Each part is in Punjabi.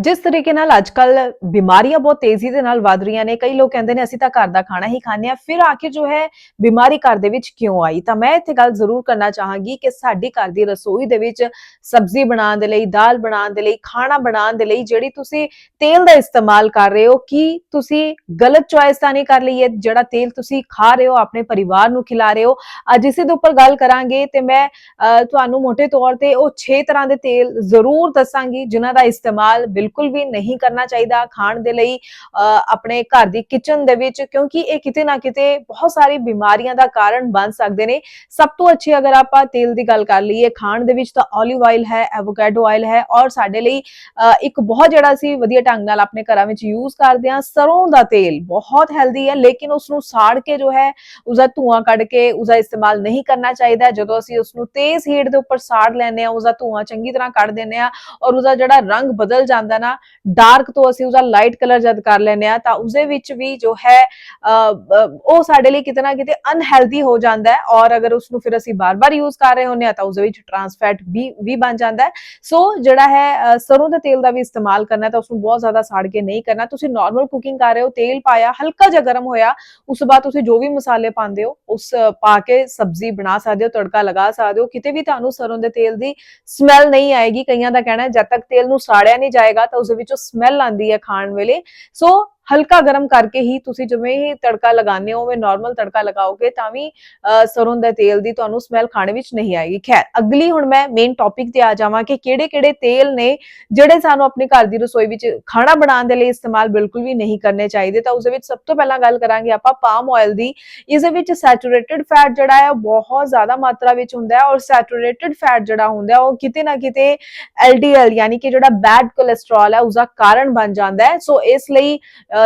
ਜਿਸ ਤਰੀਕੇ ਨਾਲ ਅੱਜਕੱਲ ਬਿਮਾਰੀਆਂ ਬਹੁਤ ਤੇਜ਼ੀ ਦੇ ਨਾਲ ਵੱਧ ਰਹੀਆਂ ਨੇ ਕਈ ਲੋਕ ਕਹਿੰਦੇ ਨੇ ਅਸੀਂ ਤਾਂ ਘਰ ਦਾ ਖਾਣਾ ਹੀ ਖਾਂਦੇ ਆ ਫਿਰ ਆਖਿਰ ਜੋ ਹੈ ਬਿਮਾਰੀ ਘਰ ਦੇ ਵਿੱਚ ਕਿਉਂ ਆਈ? ਤਾਂ ਮੈਂ ਇੱਥੇ ਗੱਲ ਜ਼ਰੂਰ ਕਰਨਾ ਚਾਹਾਂਗੀ ਕਿ ਸਾਡੀ ਘਰ ਦੀ ਰਸੋਈ ਦੇ ਵਿੱਚ ਸਬਜ਼ੀ ਬਣਾਉਣ ਦੇ ਲਈ ਦਾਲ ਬਣਾਉਣ ਦੇ ਲਈ ਖਾਣਾ ਬਣਾਉਣ ਦੇ ਲਈ ਜਿਹੜੀ ਤੁਸੀਂ ਤੇਲ ਦਾ ਇਸਤੇਮਾਲ ਕਰ ਰਹੇ ਹੋ ਕੀ ਤੁਸੀਂ ਗਲਤ ਚੁਆਇਸ ਤਾਂ ਨਹੀਂ ਕਰ ਲਈ ਹੈ ਜਿਹੜਾ ਤੇਲ ਤੁਸੀਂ ਖਾ ਰਹੇ ਹੋ ਆਪਣੇ ਪਰਿਵਾਰ ਨੂੰ ਖਿਲਾ ਰਹੇ ਹੋ। ਅੱਜ ਇਸੇ ਦੇ ਉੱਪਰ ਗੱਲ ਕਰਾਂਗੇ ਤੇ ਮੈਂ ਅਹ, ਤੁਹਾਨੂੰ ਮੋٹے ਤੌਰ ਤੇ ਉਹ 6 ਤਰ੍ਹਾਂ ਦੇ ਤੇਲ ਜ਼ਰੂਰ ਦੱਸਾਂਗੀ ਜਿਨ੍ਹਾਂ ਦਾ ਇਸਤੇਮਾਲ ਬਿਲਕੁਲ ਬਿਲਕੁਲ ਵੀ ਨਹੀਂ ਕਰਨਾ ਚਾਹੀਦਾ ਖਾਣ ਦੇ ਲਈ ਅਹ, ਆਪਣੇ ਘਰ ਦੀ ਕਿਚਨ ਦੇ ਵਿੱਚ ਕਿਉਂਕਿ ਇਹ ਕਿਤੇ ਨਾ ਕਿਤੇ ਬਹੁਤ ਸਾਰੀ ਬਿਮਾਰੀਆਂ ਦਾ ਕਾਰਨ ਬਣ ਸਕਦੇ ਨੇ। ਸਭ ਤੋਂ ਅੱਛੀ ਅਗਰ ਆਪਾਂ ਤੇਲ ਦੀ ਗੱਲ ਕਰ ਲਈਏ ਖਾਣ ਦੇ ਵਿੱਚ ਤਾਂ 올ਿਵ ਆਇਲ ਹੈ ਐਵੋਕੈਡੋ ਆਇਲ ਹੈ ਔਰ ਸਾਡੇ ਲਈ ਇੱਕ ਬਹੁਤ ਜਿਹੜਾ ਅਸੀਂ ਵਧੀਆ ਢੰਗ ਨਾਲ ਆਪਣੇ ਘਰਾਂ ਵਿੱਚ ਯੂਜ਼ ਕਰਦੇ ਹਾਂ ਸਰੋਂ ਦਾ ਤੇਲ ਬਹੁਤ ਹੈਲਦੀ ਹੈ ਲੇਕਿਨ ਉਸ ਨੂੰ ਸਾੜ ਕੇ ਜੋ ਹੈ ਉਸਦਾ ਧੂਆਂ ਕੱਢ ਕੇ ਉਸਦਾ ਇਸਤੇਮਾਲ ਨਹੀਂ ਕਰਨਾ ਚਾਹੀਦਾ। ਜਦੋਂ ਅਸੀਂ ਉਸ ਨੂੰ ਤੇਜ਼ ਹੀਟ ਦੇ ਉੱਪਰ ਸਾੜ ਲੈਂਦੇ ਆ ਉਸਦਾ ਧੂਆਂ ਚੰਗੀ ਤਰ੍ਹਾਂ ਕੱਢ ਦਿੰਦੇ ਆ ਔਰ ਉਸਦਾ ਜਿਹੜਾ ਰੰਗ ਬਦਲ ਜਾਂਦਾ ਨਾ ਡਾਰਕ ਤੋਂ ਅਸੀਂ ਉਹਦਾ ਲਾਈਟ ਕਲਰ ਜਦ ਕਰ ਲੈਂਦੇ ਆ ਤਾਂ ਉਸਦੇ ਵਿੱਚ ਵੀ ਜੋ ਹੈ ਅਹ, ਉਹ ਸਾਡੇ ਲਈ ਕਿਤੇ ਨਾ ਕਿਤੇ ਅਨਹੈਲਦੀ ਹੋ ਜਾਂਦਾ ਹੈ ਔਰ ਅਗਰ ਉਸ ਨੂੰ ਫਿਰ ਅਸੀਂ ਬਾਰ-ਬਾਰ ਯੂਜ਼ ਕਰ ਰਹੇ ਹੁੰਦੇ ਆ ਤਾਂ ਉਸਦੇ ਵਿੱਚ ਟਰਾਂਸਫੈਟ ਵੀ ਵੀ ਬਣ ਜਾਂਦਾ ਹੈ। ਸੋ ਜਿਹੜਾ ਹੈ ਸਰੋਂ ਦੇ ਤੇਲ ਦਾ ਵੀ ਇਸਤੇਮਾਲ ਕਰਨਾ ਤਾਂ ਉਸ ਨੂੰ ਬਹੁਤ ਜ਼ਿਆਦਾ ਸਾੜ ਕੇ ਨਹੀਂ ਕਰਨਾ। ਤੁਸੀਂ ਨਾਰਮਲ ਕੁਕਿੰਗ ਕਰ ਰਹੇ ਹੋ ਤੇਲ ਪਾਇਆ ਹਲਕਾ ਜਿਹਾ ਗਰਮ ਹੋਇਆ ਉਸ ਤੋਂ ਬਾਅਦ ਤੁਸੀਂ ਜੋ ਵੀ ਮਸਾਲੇ ਪਾਉਂਦੇ ਹੋ ਉਸ ਪਾ ਕੇ ਸਬਜ਼ੀ ਬਣਾ ਸਕਦੇ ਹੋ ਤੜਕਾ ਲਗਾ ਸਕਦੇ ਹੋ। ਕਿਤੇ ਵੀ ਤੁਹਾਨੂੰ ਸਰੋਂ ਦੇ ਤੇਲ ਦੀ ਸਮੈਲ ਨਹੀਂ ਆਏਗੀ ਕਈਆਂ ਦਾ ਕਹਿਣਾ ਹੈ ਜਦ ਤੱਕ ਤੇਲ ਨੂੰ ਸਾੜਿਆ ਨਹੀਂ ਜਾਏਗਾ ਤਾਂ ਉਸ ਦੇ ਵਿੱਚੋਂ ਸਮੈਲ ਆਉਂਦੀ ਹੈ ਖਾਣ ਵੇਲੇ। ਸੋ ਹਲਕਾ ਗਰਮ ਕਰਕੇ ਹੀ ਤੁਸੀਂ ਜਿਵੇਂ ਹੀ ਤੜਕਾ ਲਗਾਉਂਦੇ ਹੋ, ਉਵੇਂ ਨਾਰਮਲ ਤੜਕਾ ਲਗਾਓਗੇ ਤਾਂ ਵੀ ਸਰੋਂ ਦੇ ਤੇਲ ਦੀ ਤੁਹਾਨੂੰ ਸਮੈਲ ਖਾਣੇ ਵਿੱਚ ਨਹੀਂ ਆਏਗੀ। ਖੈਰ, ਅਗਲੀ ਹੁਣ ਮੈਂ ਮੇਨ ਟੌਪਿਕ ਤੇ ਆ ਜਾਵਾਂ ਕਿ ਕਿਹੜੇ-ਕਿਹੜੇ ਤੇਲ ਨੇ ਜਿਹੜੇ ਸਾਨੂੰ ਆਪਣੇ ਘਰ ਦੀ ਰਸੋਈ ਵਿੱਚ ਖਾਣਾ ਬਣਾਉਣ ਦੇ ਲਈ ਇਸਤੇਮਾਲ ਬਿਲਕੁਲ ਵੀ ਨਹੀਂ ਕਰਨੇ ਚਾਹੀਦੇ। ਤਾਂ ਉਸ ਦੇ ਵਿੱਚ ਸਭ ਤੋਂ ਪਹਿਲਾਂ ਗੱਲ ਕਰਾਂਗੇ ਆਪਾਂ ਪਾਮ ਆਇਲ ਦੀ। ਇਸ ਦੇ ਵਿੱਚ ਸੈਚੂਰੇਟਡ ਫੈਟ ਜਿਹੜਾ ਹੈ, ਉਹ ਬਹੁਤ ਜ਼ਿਆਦਾ ਮਾਤਰਾ ਵਿੱਚ ਹੁੰਦਾ ਹੈ ਔਰ ਸੈਚੂਰੇਟਿਡ ਫੈਟ ਜਿਹੜਾ ਹੁੰਦਾ ਹੈ, ਉਹ ਕਿਤੇ ਨਾ ਕਿਤੇ LDL ਯਾਨੀ ਕਿ ਜਿਹੜਾ ਬੈਡ ਕੋਲੇਸਟ੍ਰੋਲ ਹੈ, ਉਸਦਾ ਕਾਰਨ ਬਣ ਜਾਂਦਾ ਹੈ। ਸੋ ਇਸ ਲਈ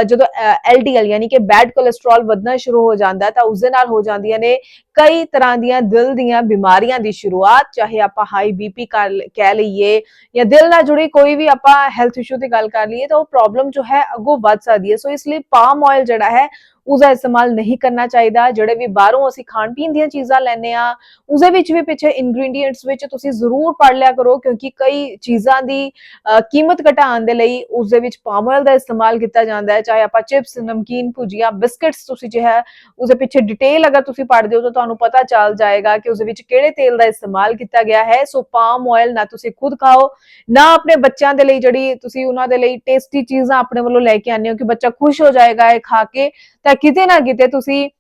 ਜਦੋਂ LDL ਯਾਨੀ ਕਿ ਬੈਡ ਕੋਲੇਸਟ੍ਰੋਲ ਵਧਣਾ ਸ਼ੁਰੂ ਹੋ ਜਾਂਦਾ ਹੈ ਤਾਂ ਉਸ ਦੇ ਨਾਲ ਹੋ ਜਾਂਦੀਆਂ ਨੇ ਕਈ ਤਰ੍ਹਾਂ ਦੀਆਂ ਦਿਲ ਦੀਆਂ ਬਿਮਾਰੀਆਂ ਦੀ ਸ਼ੁਰੂਆਤ ਚਾਹੇ ਆਪਾਂ ਹਾਈ ਬੀਪੀ ਕਹਿ ਲਈਏ ਜਾਂ ਦਿਲ ਨਾਲ ਜੁੜੀ ਕੋਈ ਵੀ ਆਪਾਂ ਹੈਲਥ ਇਸ਼ੂ ਦੀ ਗੱਲ ਕਰ ਲਈਏ ਤਾਂ ਉਹ ਪ੍ਰੋਬਲਮ ਜੋ ਹੈ ਅੱਗੋਂ ਵੱਧ ਸਕਦੀ ਹੈ ਸੋ ਇਸ ਲਈ ਪਾਮ ਆਇਲ ਜਿਹੜਾ ਹੈ ਉਸਦਾ ਇਸਤੇਮਾਲ ਨਹੀਂ ਕਰਨਾ ਚਾਹੀਦਾ। ਜਿਹੜੇ ਵੀ ਬਾਹਰੋਂ ਅਸੀਂ ਖਾਣ ਪੀਣ ਦੀਆਂ ਚੀਜ਼ਾਂ ਲੈਨੇ ਆ ਉਸਦੇ ਵਿੱਚ ਵੀ ਪਿੱਛੇ ਇੰਗਰੀਡੀਐਂਟਸ ਵਿੱਚ ਤੁਸੀਂ ਜ਼ਰੂਰ ਪੜ੍ਹ ਲਿਆ ਕਰੋ ਕਿਉਂਕਿ ਕਈ ਚੀਜ਼ਾਂ ਦੀ ਕੀਮਤ ਘਟਾਉਣ ਦੇ ਲਈ ਉਸਦੇ ਵਿੱਚ ਪਾਮ ਆਇਲ ਦਾ ਇਸਤੇਮਾਲ ਕੀਤਾ ਜਾਂਦਾ ਹੈ। ਚਾਹੇ ਆਪਾਂ ਚਿਪਸ ਨਮਕੀਨ, ਭੁਜੀਆ, ਬਿਸਕਟਸ ਤੁਸੀਂ ਜੋ ਹੈ ਉਸਦੇ ਪਿੱਛੇ ਡਿਟੇਲ ਅਗਰ ਤੁਸੀਂ ਪੜ੍ਹਦੇ ਹੋ ਤਾਂ ਤੁਹਾਨੂੰ ਪਤਾ ਚੱਲ ਜਾਏਗਾ ਕਿ ਉਸਦੇ ਵਿੱਚ ਕਿਹੜੇ ਤੇਲ ਦਾ ਇਸਤੇਮਾਲ ਕੀਤਾ ਗਿਆ ਹੈ। ਸੋ ਪਾਮ ਆਇਲ ਨਾ ਤੁਸੀਂ ਖੁਦ ਖਾਓ, ਨਾ ਆਪਣੇ ਬੱਚਿਆਂ ਦੇ ਲਈ ਜਿਹੜੀ ਤੁਸੀਂ ਉਹਨਾਂ ਦੇ ਲਈ ਟੇਸਟੀ ਚੀਜ਼ਾਂ ਆਪਣੇ ਵੱਲੋਂ ਲੈ ਕੇ ਆਉਂਦੇ ਹੋ ਕਿ ਬੱਚਾ ਖੁਸ਼ ਹੋ ਜਾਏਗਾ ਇਹ ਖਾ ਕੇ, ਤਾਂ ਕਿਤੇ ਨਾ ਕਿਤੇ ਤੁਸੀਂ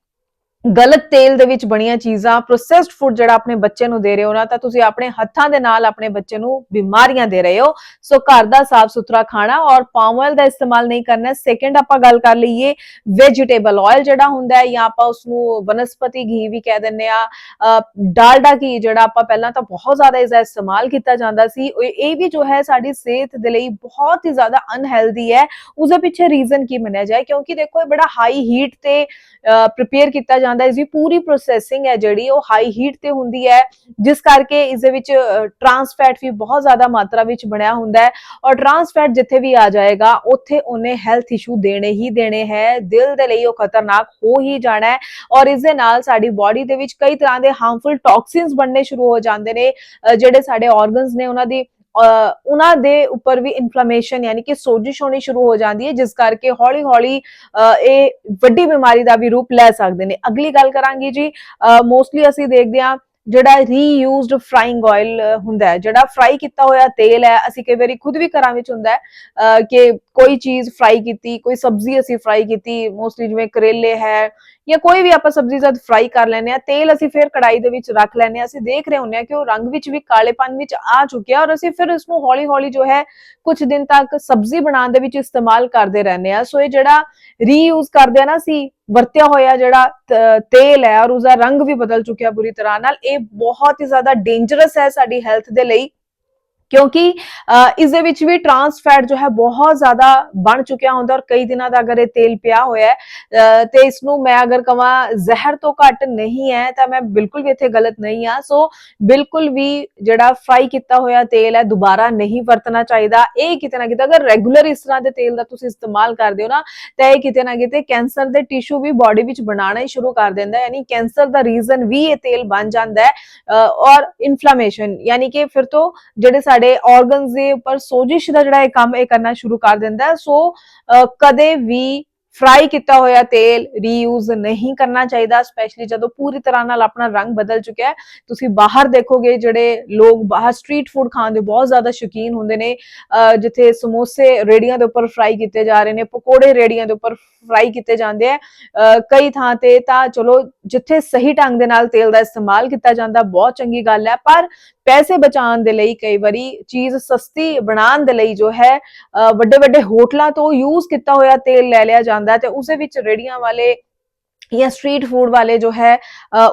ਗਲਤ ਤੇਲ ਦੇ ਵਿੱਚ ਬਣੀਆਂ ਚੀਜ਼ਾਂ ਪ੍ਰੋਸੈਸਡ ਫੂਡ ਜਿਹੜਾ ਆਪਣੇ ਬੱਚੇ ਨੂੰ ਦੇ ਰਹੇ ਹੋ ਨਾ, ਤਾਂ ਤੁਸੀਂ ਆਪਣੇ ਹੱਥਾਂ ਦੇ ਨਾਲ ਆਪਣੇ ਬੱਚੇ ਨੂੰ ਬਿਮਾਰੀਆਂ ਦੇ ਰਹੇ ਹੋ। ਸੋ ਘਰ ਦਾ ਸਾਫ਼ ਸੁਥਰਾ ਖਾਣਾ ਔਰ ਪਾਮ ਆਇਲ ਦਾ ਇਸਤੇਮਾਲ ਨਹੀਂ ਕਰਨਾ। ਸੈਕੰਡ ਆਪਾਂ ਗੱਲ ਕਰ ਲਈਏ ਵੈਜੀਟੇਬਲ ਆਇਲ ਜਿਹੜਾ ਹੁੰਦਾ ਹੈ ਜਾਂ ਆਪਾਂ ਉਸ ਨੂੰ ਬਨਸਪਤੀ ਘੀ ਵੀ ਕਹਿ ਦਿੰਨੇ ਆ ਡਾਲਡਾ ਘੀ ਜਿਹੜਾ ਆਪਾਂ ਪਹਿਲਾਂ ਤਾਂ ਬਹੁਤ ਜ਼ਿਆਦਾ ਇਸ ਦਾ ਇਸਤੇਮਾਲ ਕੀਤਾ ਜਾਂਦਾ ਸੀ। ਉਹ- ਇਹ ਵੀ ਜੋ ਹੈ ਸਾਡੀ ਸਿਹਤ ਦੇ ਲਈ ਬਹੁਤ ਹੀ ਜ਼ਿਆਦਾ ਅਨਹੈਲਦੀ ਹੈ। ਉਸ ਦੇ ਪਿੱਛੇ ਰੀਜ਼ਨ ਕੀ ਮੰਨਿਆ ਜਾਏ? ਕਿਉਂਕਿ ਦੇਖੋ ਇਹ ਬੜਾ ਹਾਈ ਹੀਟ ਤੇ ਪ੍ਰਿਪੇਅਰ ਕੀਤਾ ਜਾਂਦਾ ਹੈ, ਇਸ ਦੀ ਪੂਰੀ ਪ੍ਰੋਸੈਸਿੰਗ ਹੈ ਜਿਹੜੀ, ਉਹ ਹਾਈ ਹੀਟ ਤੇ ਹੁੰਦੀ ਹੈ, ਜਿਸ ਕਰਕੇ ਇਸ ਦੇ ਵਿੱਚ ਟਰਾਂਸ ਫੈਟ ਵੀ ਬਹੁਤ ਜ਼ਿਆਦਾ ਮਾਤਰਾ ਵਿੱਚ ਬਣਿਆ ਹੁੰਦਾ ਹੈ ਔਰ ਟਰਾਂਸ ਫੈਟ ਜਿੱਥੇ ਵੀ ਆ ਜਾਏਗਾ, ਉੱਥੇ ਉਹਨੇ ਹੈਲਥ ਇਸ਼ੂ ਦੇਣੇ ਹੀ ਦੇਣੇ ਹੈ, ਦਿਲ ਦੇ ਲਈ ਉਹ ਖਤਰਨਾਕ ਹੋ ਹੀ ਜਾਣਾ ਹੈ ਔਰ ਇਸ ਦੇ ਨਾਲ ਸਾਡੀ ਬਾਡੀ ਦੇ ਵਿੱਚ ਕਈ ਤਰ੍ਹਾਂ ਦੇ ਹਾਰਮਫੁਲ ਟੌਕਸਿਨਸ ਬਣਨੇ ਸ਼ੁਰੂ ਹੋ ਜਾਂਦੇ ਨੇ ਜਿਹੜੇ ਸਾਡੇ ਆਰਗਨਸ ਨੇ ਉਹਨਾਂ ਦੀ ਉਹਨਾਂ ਦੇ ਉੱਪਰ ਵੀ ਇਨਫਲੇਮੇਸ਼ਨ ਯਾਨੀ ਕਿ ਸੋਜਿਸ਼ ਹੋਣੀ ਸ਼ੁਰੂ ਹੋ ਜਾਂਦੀ ਹੈ, ਜਿਸ ਕਰਕੇ ਹੌਲੀ ਹੌਲੀ ਇਹ ਵੱਡੀ ਬਿਮਾਰੀ ਦਾ ਵੀ ਰੂਪ ਲੈ ਸਕਦੇ ਨੇ। ਅਗਲੀ ਗੱਲ ਕਰਾਂਗੇ ਜੀ ਮੋਸਟਲੀ ਅਸੀਂ ਦੇਖਦੇ ਹਾਂ ਜਿਹੜਾ ਰੀਯੂਜ਼ਡ ਫਰਾਈਂਗ ਆਇਲ ਹੁੰਦਾ ਹੈ, ਜਿਹੜਾ ਫਰਾਈ ਕੀਤਾ ਹੋਇਆ ਤੇਲ ਹੈ, ਅਸੀਂ ਕਈ ਵਾਰੀ ਖੁਦ ਵੀ ਘਰਾਂ ਵਿੱਚ ਹੁੰਦਾ ਹੈ, ਅਹ, ਕਿ ਕੋਈ ਚੀਜ਼ ਫਰਾਈ ਕੀਤੀ, ਕੋਈ ਸਬਜ਼ੀ ਅਸੀਂ ਫਰਾਈ ਕੀਤੀ ਮੋਸਟਲੀ ਜਿਵੇਂ ਕਰੇਲੇ ਹੈ ਜਾਂ ਕੋਈ ਵੀ ਆਪਾਂ ਸਬਜ਼ੀ ਜਦ ਫਰਾਈ ਕਰ ਲੈਂਦੇ ਆ ਤੇਲ ਅਸੀਂ ਫਿਰ ਕੜਾਈ ਦੇ ਵਿੱਚ ਰੱਖ ਲੈਂਦੇ ਆ ਅਸੀਂ ਦੇਖ ਰਹੇ ਹੁੰਦੇ ਆ ਕਿ ਉਹ ਰੰਗ ਵਿੱਚ ਵੀ ਕਾਲੇਪਨ ਵਿੱਚ ਆ ਚੁੱਕਿਆ ਔਰ ਅਸੀਂ ਫਿਰ ਇਸ ਨੂੰ ਹੌਲੀ ਹੌਲੀ ਜੋ ਹੈ ਕੁਝ ਦਿਨ ਤੱਕ ਸਬਜ਼ੀ ਬਣਾਉਣ ਦੇ ਵਿੱਚ ਇਸਤੇਮਾਲ ਕਰਦੇ ਰਹਿੰਦੇ ਆ ਸੋ ਇਹ ਜਿਹੜਾ ਰੀਯੂਜ਼ ਕਰਦੇ ਆ ਨਾ, ਅਸੀਂ ਵਰਤਿਆ ਹੋਇਆ ਜਿਹੜਾ ਤ- ਤੇਲ ਹੈ ਔਰ ਉਸਦਾ ਰੰਗ ਵੀ ਬਦਲ ਚੁੱਕਿਆ ਬੁਰੀ ਤਰ੍ਹਾਂ ਨਾਲ, ਇਹ ਬਹੁਤ ਹੀ ਜ਼ਿਆਦਾ ਡੇਂਜਰਸ ਹੈ ਸਾਡੀ ਹੈਲਥ ਦੇ ਲਈ। ਕਿਉਂਕਿ ਅਹ, ਇਸ ਦੇ ਵਿੱਚ ਵੀ ਟਰਾਂਸ ਫੈਟ ਜੋ ਹੈ ਬਹੁਤ ਜ਼ਿਆਦਾ ਬਣ ਚੁੱਕਿਆ ਹੁੰਦਾ ਔਰ ਕਈ ਦਿਨਾਂ ਦਾ ਅਗਰ ਇਹ ਤੇਲ ਪਿਆ ਹੋਇਆ ਹੈ ਤੇ ਇਸ ਨੂੰ ਮੈਂ ਅਗਰ ਕਹਾਂ ਜ਼ਹਿਰ ਤੋਂ ਘੱਟ ਨਹੀਂ ਹੈ ਤਾਂ ਮੈਂ ਬਿਲਕੁਲ ਵੀ ਇੱਥੇ ਗਲਤ ਨਹੀਂ ਆ ਸੋ ਬਿਲਕੁਲ ਵੀ ਜਿਹੜਾ ਫਰਾਈ ਕੀਤਾ ਹੋਇਆ ਤੇਲ ਹੈ ਦੁਬਾਰਾ ਨਹੀਂ ਵਰਤਣਾ ਚਾਹੀਦਾ। ਇਹ ਕਿਤੇ ਨਾ ਕਿਤੇ ਅਗਰ ਰੈਗੂਲਰ ਇਸ ਤਰ੍ਹਾਂ ਦੇ ਤੇਲ ਦਾ ਤੁਸੀਂ ਇਸਤੇਮਾਲ ਕਰਦੇ ਹੋ ਨਾ ਤਾਂ ਇਹ ਕਿਤੇ ਨਾ ਕਿਤੇ ਕੈਂਸਰ ਦੇ ਟਿਸ਼ੂ ਵੀ ਬਾਡੀ ਵਿੱਚ ਬਣਾਉਣਾ ਹੀ ਸ਼ੁਰੂ ਕਰ ਦਿੰਦਾ ਹੈ। ਯਾਨੀ ਕੈਂਸਰ ਦਾ ਰੀਜ਼ਨ ਵੀ ਇਹ ਤੇਲ ਬਣ ਜਾਂਦਾ ਹੈ ਔਰ ਇਨਫਲੇਮੇਸ਼ਨ ਯਾਨੀ ਕਿ ਫਿਰ ਤੋਂ ਜਿਹੜੇ ਸਾਡੇ ਸਾਡੇ ਆਰਗਨਸ ਦੇ ਉੱਪਰ ਸੋਜਿਸ਼ ਦਾ ਜਿਹੜਾ ਇਹ ਕੰਮ ਇਹ ਕਰਨਾ ਸ਼ੁਰੂ ਕਰ ਦਿੰਦਾ ਸੋ ਅ, ਕਦੇ ਵੀ ਫਰਾਈ ਕੀਤਾ ਹੋਇਆ ਤੇਲ ਰੀਯੂਜ਼ ਨਹੀਂ ਕਰਨਾ ਚਾਹੀਦਾ ਸਪੈਸ਼ਲੀ ਜਦੋਂ ਪੂਰੀ ਤਰ੍ਹਾਂ ਨਾਲ ਆਪਣਾ ਰੰਗ ਬਦਲ ਚੁੱਕਿਆ ਹੈ। ਤੁਸੀਂ ਬਾਹਰ ਦੇਖੋਗੇ, ਜਿਹੜੇ ਲੋਕ ਬਾਹਰ ਸਟਰੀਟ ਫੂਡ ਖਾਣ ਦੇ ਬਹੁਤ ਜ਼ਿਆਦਾ ਸ਼ੌਕੀਨ ਹੁੰਦੇ ਨੇ ਜਿੱਥੇ ਸਮੋਸੇ ਰੇੜੀਆਂ ਦੇ ਉੱਪਰ ਫਰਾਈ ਕੀਤੇ ਜਾ ਰਹੇ ਨੇ, ਪਕੌੜੇ ਰੇੜੀਆਂ ਦੇ ਉੱਪਰ ਫਰਾਈ ਕੀਤੇ ਜਾਂਦੇ ਆ। ਕਈ ਥਾਂ ਤੇ ਤਾਂ ਚਲੋ, ਜਿੱਥੇ ਸਹੀ ਢੰਗ ਦੇ ਨਾਲ ਤੇਲ ਦਾ ਇਸਤੇਮਾਲ ਕੀਤਾ ਜਾਂਦਾ, ਬਹੁਤ ਚੰਗੀ ਗੱਲ ਹੈ। ਪਰ ਪੈਸੇ ਬਚਾਉਣ ਦੇ ਲਈ ਕਈ ਵਾਰੀ ਚੀਜ਼ ਸਸਤੀ ਬਣਾਉਣ ਦੇ ਲਈ ਜੋ ਹੈ ਵੱਡੇ ਵੱਡੇ ਹੋਟਲਾਂ ਤੋਂ ਯੂਜ਼ ਕੀਤਾ ਹੋਇਆ ਤੇਲ ਲੈ ਲਿਆ ਜਾਂਦਾ ਹੈ ਤੇ ਉਸ ਵਿੱਚ ਰੇੜੀਆਂ ਵਾਲੇ ਜਾਂ ਸਟਰੀਟ ਫੂਡ ਵਾਲੇ ਜੋ ਹੈ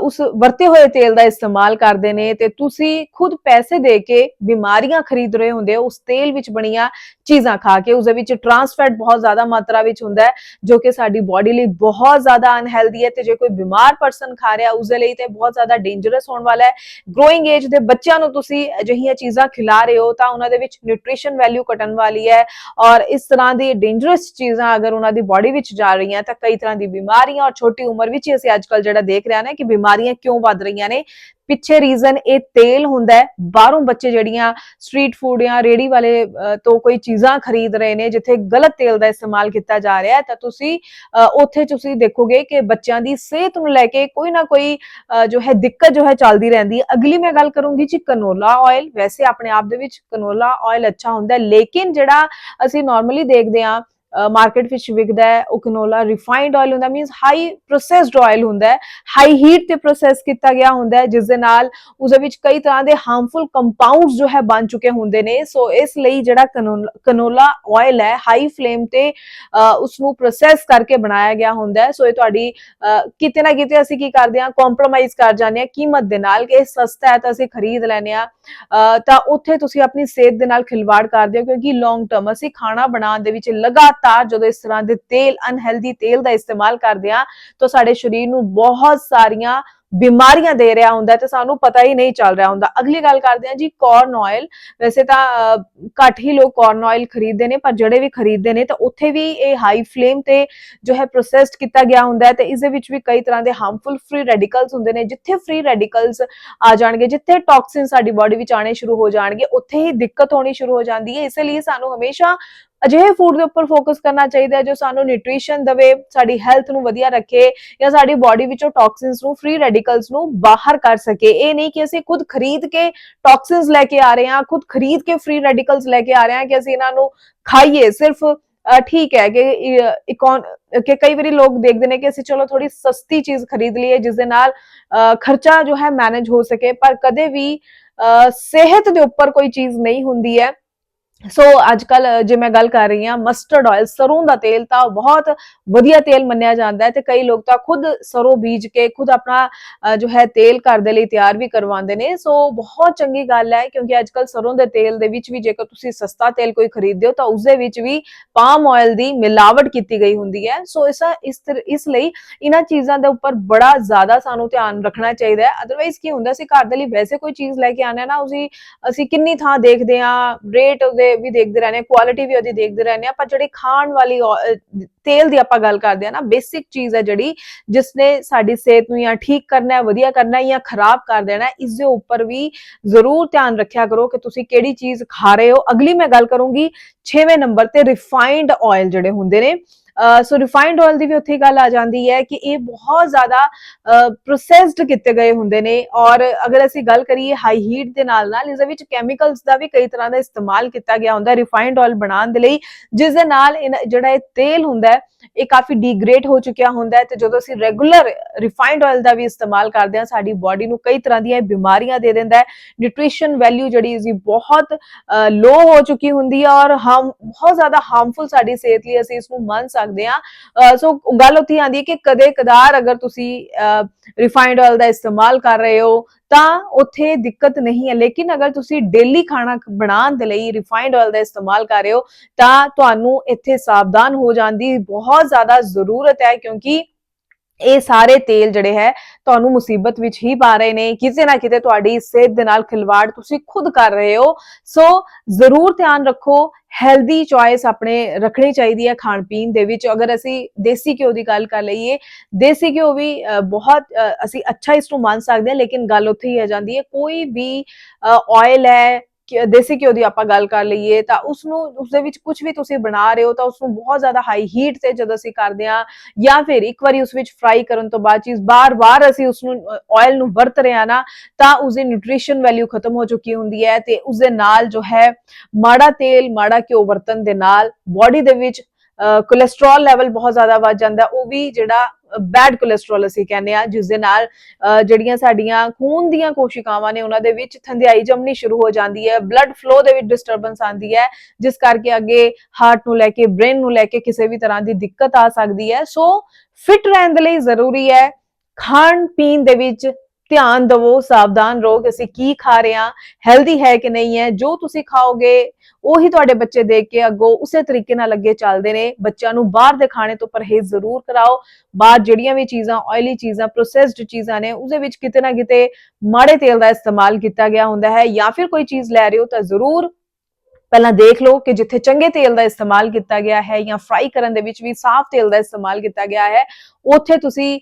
ਉਸ ਵਰਤੇ ਹੋਏ ਤੇਲ ਦਾ ਇਸਤੇਮਾਲ ਕਰਦੇ ਨੇ ਤੇ ਤੁਸੀਂ ਖੁਦ ਪੈਸੇ ਦੇ ਕੇ ਬਿਮਾਰੀਆਂ ਖਰੀਦ ਰਹੇ ਹੁੰਦੇ ਹੋ, ਉਸ ਤੇਲ ਵਿੱਚ ਬਣੀਆਂ ਚੀਜ਼ਾਂ ਖਾ ਕੇ, ਉਸ ਦੇ ਵਿੱਚ ਟਰਾਂਸ ਫੈਟ ਬਹੁਤ ਜ਼ਿਆਦਾ ਮਾਤਰਾ ਵਿੱਚ ਹੁੰਦਾ ਹੈ, ਜੋ ਕਿ ਸਾਡੀ ਬਾਡੀ ਲਈ ਬਹੁਤ ਜ਼ਿਆਦਾ ਅਨਹੈਲਦੀ ਹੈ ਤੇ ਜੇ ਕੋਈ ਬਿਮਾਰ ਪਰਸਨ ਖਾ ਰਿਹਾ, ਉਸ ਦੇ ਲਈ ਤੇ ਬਹੁਤ ਜ਼ਿਆਦਾ ਡੇਂਜਰਸ ਹੋਣ ਵਾਲਾ ਹੈ। ਗਰੋਇੰਗ ਏਜ ਦੇ ਬੱਚਿਆਂ ਨੂੰ ਤੁਸੀਂ ਅਜਿਹੀਆਂ ਚੀਜ਼ਾਂ ਖਿਲਾ ਰਹੇ ਹੋ ਤਾਂ ਉਹਨਾਂ ਦੇ ਵਿੱਚ ਨਿਊਟ੍ਰੀਸ਼ਨ ਵੈਲਿਊ ਘਟਣ ਵਾਲੀ ਹੈ ਔਰ ਇਸ ਤਰ੍ਹਾਂ ਦੀ ਡੇਂਜਰਸ ਚੀਜ਼ਾਂ ਅਗਰ ਉਹਨਾਂ ਦੀ ਬਾਡੀ ਵਿੱਚ ਜਾ ਰਹੀਆਂ ਤਾਂ ਕਈ ਤਰ੍ਹਾਂ ਦੀ ਬਿਮਾਰੀਆਂ ਔਰ ਛੋਟੀ ਉਮਰ ਵਿੱਚ ਹੀ ਅਸੀਂ ਅੱਜਕੱਲ ਜਿਹੜਾ ਦੇਖ ਰਹੇ ਹਾਂ ਕਿ ਬਿਮਾਰੀਆਂ ਕਿਉਂ ਵੱਧ ਰਹੀਆਂ ਨੇ। ਪਿੱਛੇ ਰੀਜ਼ਨ ਇਹ ਤੇਲ ਹੁੰਦਾ ਹੈ, ਬਾਹਰੋਂ ਬੱਚੇ ਜਿਹੜੀਆਂ ਸਟਰੀਟ ਫੂਡ ਜਾਂ ਰੇੜੀ ਵਾਲੇ ਤੋਂ ਕੋਈ ਚੀਜ਼ਾਂ ਖਰੀਦ ਰਹੇ ਨੇ, ਜਿੱਥੇ ਗਲਤ ਤੇਲ ਦਾ ਇਸਤੇਮਾਲ ਕੀਤਾ ਜਾ ਰਿਹਾ ਹੈ, ਤਾਂ ਤੁਸੀਂ ਉੱਥੇ ਤੁਸੀਂ ਦੇਖੋਗੇ ਕਿ ਬੱਚਿਆਂ ਦੀ ਸਿਹਤ ਨੂੰ ਲੈ ਕੇ ਕੋਈ ਨਾ ਕੋਈ ਜੋ ਹੈ ਦਿੱਕਤ ਜੋ ਹੈ ਚੱਲਦੀ ਰਹਿੰਦੀ ਹੈ। ਅਗਲੀ ਮੈਂ ਗੱਲ ਕਰੂੰਗੀ ਜੀ ਕਨੋਲਾ ਆਇਲ ਵੈਸੇ ਆਪਣੇ ਆਪ ਦੇ ਵਿੱਚ ਕਨੋਲਾ ਆਇਲ ਅੱਛਾ ਹੁੰਦਾ ਹੈ, ਲੇਕਿਨ ਜਿਹੜਾ ਅਸੀਂ ਨਾਰਮਲੀ ਦੇਖਦੇ ਹਾਂ ਮਾਰਕੀਟ ਵਿੱਚ ਵਿਕਦਾ ਹੈ ਉਹ ਕਨੋਲਾ ਰਿਫਾਈਨਡ ਆਇਲ ਹੁੰਦਾ ਮੀਨਸ ਹਾਈ ਪ੍ਰੋਸੈਸਡ ਆਇਲ ਹੁੰਦਾ ਹੈ ਹਾਈ ਹੀਟ ਤੇ ਪ੍ਰੋਸੈਸ ਕੀਤਾ ਗਿਆ ਹੁੰਦਾ ਹੈ ਜਿਸ ਦੇ ਨਾਲ ਉਸ ਵਿੱਚ ਕਈ ਤਰ੍ਹਾਂ ਦੇ ਹਾਰਮਫੁਲ ਕੰਪਾਊਂਡਸ ਜੋ ਹੈ ਬਣ ਚੁੱਕੇ ਹੁੰਦੇ ਨੇ ਸੋ ਇਸ ਲਈ ਜਿਹੜਾ ਕਨੋਲਾ- ਕਨੋਲਾ ਆਇਲ ਹੈ ਹਾਈ ਫਲੇਮ ਤੇ ਅ, ਉਸ ਨੂੰ ਪ੍ਰੋਸੈਸ ਕਰਕੇ ਬਣਾਇਆ ਗਿਆ ਹੁੰਦਾ ਹੈ ਸੋ ਇਹ ਤੁਹਾਡੀ ਕਿਤੇ ਨਾ ਕਿਤੇ ਅਸੀਂ ਕੀ ਕਰਦੇ ਹਾਂ ਕੰਪਰੋਮਾਈਜ਼ ਕਰ ਜਾਂਦੇ ਹਾਂ ਕੀਮਤ ਦੇ ਨਾਲ ਕਿ ਇਹ ਸਸਤਾ ਹੈ ਤਾਂ ਅਸੀਂ ਖਰੀਦ ਲੈਨੇ ਆ ਤਾਂ ਉੱਥੇ ਤੁਸੀਂ ਆਪਣੀ ਸਿਹਤ ਦੇ ਨਾਲ ਖਿਲਵਾੜ ਕਰਦੇ ਹੋ ਕਿਉਂਕਿ ਲੌਂਗ ਟਰਮ ਅਸੀਂ ਖਾਣਾ ਬਣਾਉਣ ਦੇ ਵਿੱਚ ਲਗਾਤਾਰ ਜਦੋਂ ਇਸ ਤਰ੍ਹਾਂ ਦੇ ਤੇਲ ਅਨਹੈਲਦੀ ਤੇਲ ਦਾ ਇਸਤੇਮਾਲ ਕਰਦੇ ਹਾਂ, ਤਾਂ ਸਾਡੇ ਸਰੀਰ ਨੂੰ ਬਹੁਤ ਸਾਰੀਆਂ ਬਿਮਾਰੀਆਂ ਦੇ ਰਿਹਾ ਹੁੰਦਾ ਤੇ ਸਾਨੂੰ ਪਤਾ ਹੀ ਨਹੀਂ ਚੱਲ ਰਿਹਾ ਹੁੰਦਾ। ਅਗਲੀ ਗੱਲ ਕਰਦੇ ਹਾਂ ਜੀ ਕਾਰਨ ਆਇਲ ਵੈਸੇ ਤਾਂ ਘੱਟ ਹੀ ਲੋਕ ਕਾਰਨ ਆਇਲ ਖਰੀਦਦੇ ਨੇ, ਪਰ ਜਿਹੜੇ ਵੀ ਖਰੀਦਦੇ ਨੇ, ਤਾਂ ਉੱਥੇ ਵੀ ਇਹ ਹਾਈ ਫਲੇਮ ਤੇ ਜੋ ਹੈ ਪ੍ਰੋਸੈਸਡ ਕੀਤਾ ਗਿਆ ਹੁੰਦਾ ਹੈ ਤੇ ਇਸ ਦੇ ਵਿੱਚ ਵੀ ਕਈ ਤਰ੍ਹਾਂ ਦੇ ਹਾਰਮਫੁਲ ਫ੍ਰੀ ਰੈਡੀਕਲਸ ਹੁੰਦੇ ਨੇ। ਜਿੱਥੇ ਫ੍ਰੀ ਰੈਡੀਕਲਸ ਆ ਜਾਣਗੇ, ਜਿੱਥੇ ਟੌਕਸਿਨ ਸਾਡੀ ਬਾਡੀ ਵਿੱਚ ਆਣੇ ਸ਼ੁਰੂ ਹੋ ਜਾਣਗੇ, ਉੱਥੇ ਹੀ ਦਿੱਕਤ ਹੋਣੀ ਸ਼ੁਰੂ ਹੋ ਜਾਂਦੀ ਹੈ। ਇਸ ਲਈ ਸਾਨੂੰ ਹਮੇਸ਼ਾ ਅਜਿਹੇ ਫੂਡ ਦੇ ਉੱਪਰ ਫੋਕਸ ਕਰਨਾ ਚਾਹੀਦਾ ਹੈ ਜੋ ਸਾਨੂੰ ਨਿਊਟ੍ਰੀਸ਼ਨ ਦੇਵੇ, ਸਾਡੀ ਹੈਲਥ ਨੂੰ ਵਧੀਆ ਰੱਖੇ ਜਾਂ ਸਾਡੀ ਬਾਡੀ ਵਿੱਚੋਂ ਟੌਕਸਿਨਸ ਨੂੰ ਫ੍ਰੀ ਰੈਡੀਕਲਸ ਨੂੰ ਬਾਹਰ ਕਰ ਸਕੇ। ਇਹ ਨਹੀਂ ਕਿ ਅਸੀਂ ਖੁਦ ਖਰੀਦ ਕੇ ਟੌਕਸਿਨਸ ਲੈ ਕੇ ਆ ਰਹੇ ਹਾਂ, ਖੁਦ ਖਰੀਦ ਕੇ ਫ੍ਰੀ ਰੈਡੀਕਲਸ ਲੈ ਕੇ ਆ ਰਹੇ ਹਾਂ ਕਿ ਅਸੀਂ ਇਹਨਾਂ ਨੂੰ ਖਾਈਏ। ਸਿਰਫ ਠੀਕ ਹੈ ਕਿ ਇਕੋਨ ਕਿ ਕਈ ਵਾਰੀ ਲੋਕ ਦੇਖਦੇ ਨੇ ਕਿ ਅਸੀਂ ਚਲੋ ਥੋੜੀ ਸਸਤੀ ਚੀਜ਼ ਖਰੀਦ ਲਈਏ ਜਿਸ ਦੇ ਨਾਲ ਖਰਚਾ ਜੋ ਹੈ ਮੈਨੇਜ ਹੋ ਸਕੇ, ਪਰ ਕਦੇ ਵੀ ਸਿਹਤ ਦੇ ਉੱਪਰ ਕੋਈ ਚੀਜ਼ ਨਹੀਂ ਹੁੰਦੀ ਹੈ। ਸੋ ਅੱਜ ਕੱਲ ਜੇ ਮੈਂ ਗੱਲ ਕਰ ਰਹੀ ਹਾਂ ਮਸਟਰਡ ਆਇਲ ਸਰੋਂ ਦਾ ਤੇਲ ਤਾਂ ਬਹੁਤ ਵਧੀਆ ਤੇਲ ਮੰਨਿਆ ਜਾਂਦਾ ਹੈ ਤੇ ਕਈ ਲੋਕ ਤਾਂ ਖੁਦ ਸਰੋਂ ਬੀਜ ਕੇ ਖੁਦ ਆਪਣਾ ਜੋ ਹੈ ਤੇਲ ਘਰ ਦੇ ਲਈ ਤਿਆਰ ਵੀ ਕਰਵਾਉਂਦੇ ਨੇ। ਸੋ ਬਹੁਤ ਚੰਗੀ ਗੱਲ ਹੈ ਕਿਉਂਕਿ ਅੱਜ ਕੱਲ ਸਰੋਂ ਦੇ ਤੇਲ ਦੇ ਵਿੱਚ ਵੀ ਜੇਕਰ ਤੁਸੀਂ ਸਸਤਾ ਤੇਲ ਕੋਈ ਖਰੀਦਦੇ ਹੋ ਤਾਂ ਉਸ ਦੇ ਵਿੱਚ ਵੀ ਪਾਮ ਆਇਲ ਦੀ ਮਿਲਾਵਟ ਕੀਤੀ ਗਈ ਹੁੰਦੀ ਹੈ। ਸੋ ਇਸ ਇਸ ਤਰ- ਇਸ ਲਈ ਇਹਨਾਂ ਚੀਜ਼ਾਂ ਦੇ ਉੱਪਰ ਬੜਾ ਜ਼ਿਆਦਾ ਸਾਨੂੰ ਧਿਆਨ ਰੱਖਣਾ ਚਾਹੀਦਾ ਹੈ। ਅਦਰਵਾਈਜ਼ ਕੀ ਹੁੰਦਾ ਸੀ ਘਰ ਦੇ ਲਈ ਵੈਸੇ ਕੋਈ ਚੀਜ਼ ਲੈ ਕੇ ਆਣਾ ਨਾ ਉਸੇ ਅਸੀਂ ਕਿੰਨੀ ਥਾਂ ਦੇਖਦੇ ਹਾਂ ਰੇਟ ਉਹਦੇ ਵੀ ਦੇਖਦੇ ਰਹਿੰਦੇ ਹਾਂ ਕੁਆਲਿਟੀ ਵੀ ਉਹਦੀ ਦੇਖਦੇ ਰਹਿੰਦੇ ਹਾਂ ਪਰ ਜਿਹੜੀ ਖਾਣ ਵਾਲੀ ਤੇਲ ਦੀ ਆਪਾਂ ਗੱਲ ਕਰਦੇ ਹਾਂ ਨਾ ਬੇਸਿਕ ਚੀਜ਼ ਹੈ ਜਿਹੜੀ ਜਿਸ ਨੇ ਸਾਡੀ ਸਿਹਤ ਨੂੰ ਜਾਂ ਠੀਕ ਕਰਨਾ ਹੈ, ਵਧੀਆ ਕਰਨਾ ਹੈ ਜਾਂ ਖਰਾਬ ਕਰ ਦੇਣਾ ਹੈ, ਇਸ ਦੇ ਉੱਪਰ ਵੀ ਜ਼ਰੂਰ ਧਿਆਨ ਰੱਖਿਆ ਕਰੋ ਕਿ ਤੁਸੀਂ ਕਿਹੜੀ ਚੀਜ਼ ਖਾ ਰਹੇ ਹੋ। ਅਗਲੀ ਮੈਂ ਗੱਲ ਕਰੂੰਗੀ 6ਵੇਂ ਨੰਬਰ ਤੇ ਰਿਫਾਈਨਡ ਆਇਲ ਜਿਹੜੇ ਹੁੰਦੇ ਨੇ। ਸੋ ਰਿਫਾਈਨਡ ਆਇਲ ਦੀ ਵੀ ਉੱਥੇ ਗੱਲ ਆ ਜਾਂਦੀ ਹੈ ਕਿ ਇਹ ਬਹੁਤ ਜ਼ਿਆਦਾ ਪ੍ਰੋਸੈਸਡ ਕੀਤੇ ਗਏ ਹੁੰਦੇ ਨੇ ਔਰ ਅਗਰ ਅਸੀਂ ਗੱਲ ਕਰੀਏ ਹਾਈ ਹੀਟ ਦੇ ਨਾਲ ਨਾਲ ਇਸ ਦੇ ਵਿੱਚ ਕੈਮੀਕਲਸ ਦਾ ਵੀ ਕਈ ਤਰ੍ਹਾਂ ਦਾ ਇਸਤੇਮਾਲ ਕੀਤਾ ਗਿਆ ਹੁੰਦਾ ਰਿਫਾਈਨਡ ਆਇਲ ਬਣਾਉਣ ਦੇ ਲਈ ਜਿਸ ਦੇ ਨਾਲ ਇਹਨਾਂ- ਜਿਹੜਾ ਇਹ ਤੇਲ ਹੁੰਦਾ ਹੈ ਇਹ ਕਾਫੀ ਡੀਗ੍ਰੇਡ ਹੋ ਚੁੱਕਿਆ ਹੁੰਦਾ ਹੈ ਤੇ ਜਦੋਂ ਅਸੀਂ ਰੈਗੂਲਰ ਰਿਫਾਈਨਡ ਆਇਲ ਦਾ ਵੀ ਇਸਤੇਮਾਲ ਕਰਦੇ ਹਾਂ, ਸਾਡੀ ਬਾਡੀ ਨੂੰ ਕਈ ਤਰ੍ਹਾਂ ਦੀਆਂ ਇਹ ਬਿਮਾਰੀਆਂ ਦੇ ਦਿੰਦਾ ਹੈ। ਨਿਊਟ੍ਰੀਸ਼ਨ ਵੈਲਿਊ ਜਿਹੜੀ ਇਸਦੀ ਬਹੁਤ ਲੋ ਹੋ ਚੁੱਕੀ ਹੁੰਦੀ ਹੈ ਔਰ ਹਮ ਬਹੁਤ ਜ਼ਿਆਦਾ ਹਾਰਮਫੁਲ ਸਾਡੀ ਸਿਹਤ ਲਈ ਅਸੀਂ ਇਸ ਨੂੰ ਮੰਨ ਸਕਦੇ ਹਾਂ। ਸੋ ਗੱਲ ਉੱਥੇ ਆਉਂਦੀ ਹੈ ਕਿ ਕਦੇ ਕਦਾਰ ਅਗਰ ਤੁਸੀਂ ਰਿਫਾਈਨਡ ਆਇਲ ਦਾ ਇਸਤੇਮਾਲ ਕਰ ਰਹੇ ਹੋ, ਤਾਂ ਉੱਥੇ ਦਿੱਕਤ ਨਹੀਂ ਹੈ। ਲੇਕਿਨ ਅਗਰ ਤੁਸੀਂ ਡੇਲੀ ਖਾਣਾ ਬਣਾਉਣ ਦੇ ਲਈ ਰਿਫਾਈਨਡ ਆਇਲ ਦਾ ਇਸਤੇਮਾਲ ਕਰ ਰਹੇ ਹੋ, ਤਾਂ ਤੁਹਾਨੂੰ ਇੱਥੇ ਸਾਵਧਾਨ ਹੋ ਜਾਣ ਦੀ ਬਹੁਤ ਜ਼ਿਆਦਾ ਜ਼ਰੂਰਤ ਹੈ, ਕਿਉਂਕਿ ਇਹ ਸਾਰੇ ਤੇਲ ਜਿਹੜੇ ਹੈ ਤੁਹਾਨੂੰ ਮੁਸੀਬਤ ਵਿੱਚ ਹੀ ਪਾ ਰਹੇ ਨੇ। ਕਿਸੇ ਨਾ ਕਿਤੇ ਤੁਹਾਡੀ ਸਿਹਤ ਦੇ ਨਾਲ ਖਿਲਵਾੜ ਤੁਸੀਂ ਖੁਦ ਕਰ ਰਹੇ ਹੋ। ਸੋ ਜ਼ਰੂਰ ਧਿਆਨ ਰੱਖੋ ਹੈਲਦੀ ਚੋਇਸ ਆਪਣੇ ਰੱਖਣੀ ਚਾਹੀਦੀ ਹੈ ਖਾਣ ਪੀਣ ਦੇ ਵਿੱਚ। ਅਗਰ ਅਸੀਂ ਦੇਸੀ ਘਿਓ ਦੀ ਗੱਲ ਕਰ ਲਈਏ, ਦੇਸੀ ਘਿਓ ਵੀ ਬਹੁਤ ਅਸੀਂ ਅੱਛਾ ਇਸ ਨੂੰ ਮੰਨ ਸਕਦੇ ਹਾਂ, ਲੇਕਿਨ ਗੱਲ ਉੱਥੇ ਹੀ ਆ ਜਾਂਦੀ ਹੈ, ਕੋਈ ਵੀ ਆਇਲ ਹੈ ਦੇਸੀ ਘਿਓ ਦੀ ਆਪਾਂ ਗੱਲ ਕਰ ਲਈਏ ਤਾਂ ਉਸ ਨੂੰ ਉਸ ਦੇ ਵਿੱਚ ਕੁਝ ਵੀ ਤੁਸੀਂ ਬਣਾ ਰਹੇ ਹੋ ਤਾਂ ਉਸ ਨੂੰ ਬਹੁਤ ਜ਼ਿਆਦਾ ਹਾਈ ਹੀਟ ਤੇ ਜਦੋਂ ਅਸੀਂ ਕਰਦੇ ਹਾਂ ਜਾਂ ਫਿਰ ਇੱਕ ਵਾਰੀ ਉਸ ਵਿੱਚ ਫਰਾਈ ਕਰਨ ਤੋਂ ਬਾਅਦ ਚੀਜ਼ ਬਾਰ-ਬਾਰ ਅਸੀਂ ਉਸ ਨੂੰ ਆਇਲ ਨੂੰ ਵਰਤ ਰਹੇ ਹਾਂ ਨਾ ਤਾਂ ਉਸ ਦੀ ਨਿਊਟ੍ਰੀਸ਼ਨ ਵੈਲਿਊ ਖਤਮ ਹੋ ਚੁੱਕੀ ਹੁੰਦੀ ਹੈ ਤੇ ਉਸ ਦੇ ਨਾਲ ਜੋ ਹੈ ਮਾੜਾ ਤੇਲ, ਮਾੜਾ ਘਿਓ ਵਰਤਣ ਦੇ ਨਾਲ ਬਾਡੀ ਦੇ ਵਿੱਚ ਕੋਲੇਸਟ੍ਰੋਲ ਲੈਵਲ ਬਹੁਤ ਜ਼ਿਆਦਾ ਵੱਧ ਜਾਂਦਾ, ਉਹ ਵੀ ਜਿਹੜਾ ਬੈਡ ਕੋਲੇਸਟ੍ਰੋਲ ਅਸੀਂ ਕਹਿੰਦੇ ਆ ਜਿਸ ਦੇ ਨਾਲ ਅਹ, ਜਿਹੜੀਆਂ ਸਾਡੀਆਂ ਖੂਨ ਦੀਆਂ ਕੋਸ਼ਿਕਾਵਾਂ ਨੇ ਉਹਨਾਂ ਦੇ ਵਿੱਚ ਥੰਧਿਆਈ ਜੰਮਣੀ ਸ਼ੁਰੂ ਹੋ ਜਾਂਦੀ ਹੈ ਬਲੱਡ ਫਲੋ ਦੇ ਵਿੱਚ ਡਿਸਟਰਬੈਂਸ ਆਉਂਦੀ ਹੈ ਜਿਸ ਕਰਕੇ ਅੱਗੇ ਹਾਰਟ ਨੂੰ ਲੈ ਕੇ ਬ੍ਰੇਨ ਨੂੰ ਲੈ ਕੇ ਕਿਸੇ ਵੀ ਤਰ੍ਹਾਂ ਦੀ ਦਿੱਕਤ ਆ ਸਕਦੀ ਹੈ। ਸੋ ਫਿਟ ਰਹਿਣ ਦੇ ਲਈ ਜ਼ਰੂਰੀ ਹੈ ਖਾਣ ਪੀਣ ਦੇ ਵਿੱਚ ਧਿਆਨ ਦਿਵੋ, ਸਾਵਧਾਨ ਰਹੋ ਕਿ ਅਸੀਂ ਕੀ ਖਾ ਰਹੇ ਹਾਂ ਹੈਲਦੀ ਹੈ ਕਿ ਨਹੀਂ ਹੈ, ਜੋ ਤੁਸੀਂ ਖਾਓਗੇ, ਉਹੀ ਤੁਹਾਡੇ ਬੱਚੇ ਦੇਖ ਕੇ ਅੱਗੋਂ ਉਸੇ ਤਰੀਕੇ ਨਾਲ ਅੱਗੇ ਚੱਲਦੇ ਨੇ। ਬੱਚਿਆਂ ਨੂੰ ਬਾਹਰ ਦੇ ਖਾਣੇ ਤੋਂ ਪਰਹੇਜ਼ ਜ਼ਰੂਰ ਕਰਾਓ। ਬਾਹਰ ਜਿਹੜੀਆਂ ਵੀ ਚੀਜ਼ਾਂ ਆਇਲੀ ਚੀਜ਼ਾਂ ਪ੍ਰੋਸੈਸਡ ਚੀਜ਼ਾਂ ਨੇ, ਉਹਦੇ ਵਿੱਚ ਕਿਤੇ ਨਾ ਕਿਤੇ ਮਾੜੇ ਤੇਲ ਦਾ ਇਸਤੇਮਾਲ ਕੀਤਾ ਗਿਆ ਹੁੰਦਾ ਹੈ ਜਾਂ ਫਿਰ ਕੋਈ ਚੀਜ਼ ਲੈ ਰਹੇ ਹੋ ਤਾਂ ਜ਼ਰੂਰ ਪਹਿਲਾਂ ਦੇਖ ਲਓ ਕਿ ਜਿੱਥੇ ਚੰਗੇ ਤੇਲ ਦਾ ਇਸਤੇਮਾਲ ਕੀਤਾ ਗਿਆ ਹੈ ਜਾਂ ਫਰਾਈ ਕਰਨ ਦੇ ਵਿੱਚ ਵੀ ਸਾਫ਼ ਤੇਲ ਦਾ ਇਸਤੇਮਾਲ ਕੀਤਾ ਗਿਆ ਹੈ, ਉੱਥੇ ਤੁਸੀਂ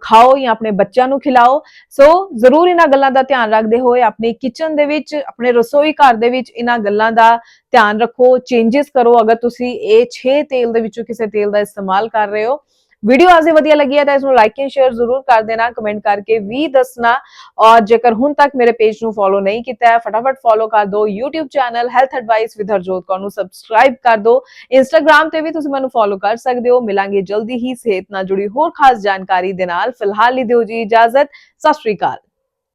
ਖਾਓ ਜਾਂ ਆਪਣੇ ਬੱਚਿਆਂ ਨੂੰ ਖਿਲਾਓ। ਸੋ ਜ਼ਰੂਰ ਇਹਨਾਂ ਗੱਲਾਂ ਦਾ ਧਿਆਨ ਰੱਖਦੇ ਹੋਏ ਆਪਣੀ ਕਿਚਨ ਦੇ ਵਿੱਚ, ਆਪਣੇ ਰਸੋਈ ਘਰ ਦੇ ਵਿੱਚ ਇਹਨਾਂ ਗੱਲਾਂ ਦਾ ਧਿਆਨ ਰੱਖੋ। ਚੇਂਜਸ ਕਰੋ। ਅਗਰ ਤੁਸੀਂ ਇਹ 6 ਤੇਲ ਦੇ ਵਿੱਚੋਂ ਕਿਸੇ ਤੇਲ ਦਾ ਇਸਤੇਮਾਲ ਕਰ ਰਹੇ ਹੋ ਵੀਡੀਓ ਆਜ਼ੇ ਵਧੀਆ ਲੱਗੀ ਹੈ ਤਾਂ ਇਸ ਨੂੰ ਲਾਈਕ ਐਂਡ ਸ਼ੇਅਰ ਜ਼ਰੂਰ ਕਰ ਦੇਣਾ ਕਮੈਂਟ ਕਰਕੇ ਵੀ ਦੱਸਣਾ। ਔਰ ਜੇਕਰ ਹੁਣ ਤੱਕ ਮੇਰੇ ਪੇਜ ਨੂੰ ਫੋਲੋ ਨਹੀਂ ਕੀਤਾ ਹੈ, ਫਟਾਫਟ ਫੋਲੋ ਕਰ ਦਿਓ YouTube channel health advice with Harjot Kaur ਨੂੰ ਸਬਸਕ੍ਰਾਈਬ ਕਰ ਦਿਓ Instagram ਤੇ ਵੀ ਤੁਸੀਂ ਮੈਨੂੰ ਫੋਲੋ ਕਰ ਸਕਦੇ ਹੋ। ਮਿਲਾਂਗੇ ਜਲਦੀ ਹੀ ਸਿਹਤ ਨਾਲ ਜੁੜੀ ਹੋਰ ਖਾਸ ਜਾਣਕਾਰੀ ਦੇ ਨਾਲ। ਫਿਲਹਾਲ ਲਈ ਦਿਓ ਜੀ ਇਜਾਜ਼ਤ। ਸਤਿ ਸ਼੍ਰੀ ਅਕਾਲ।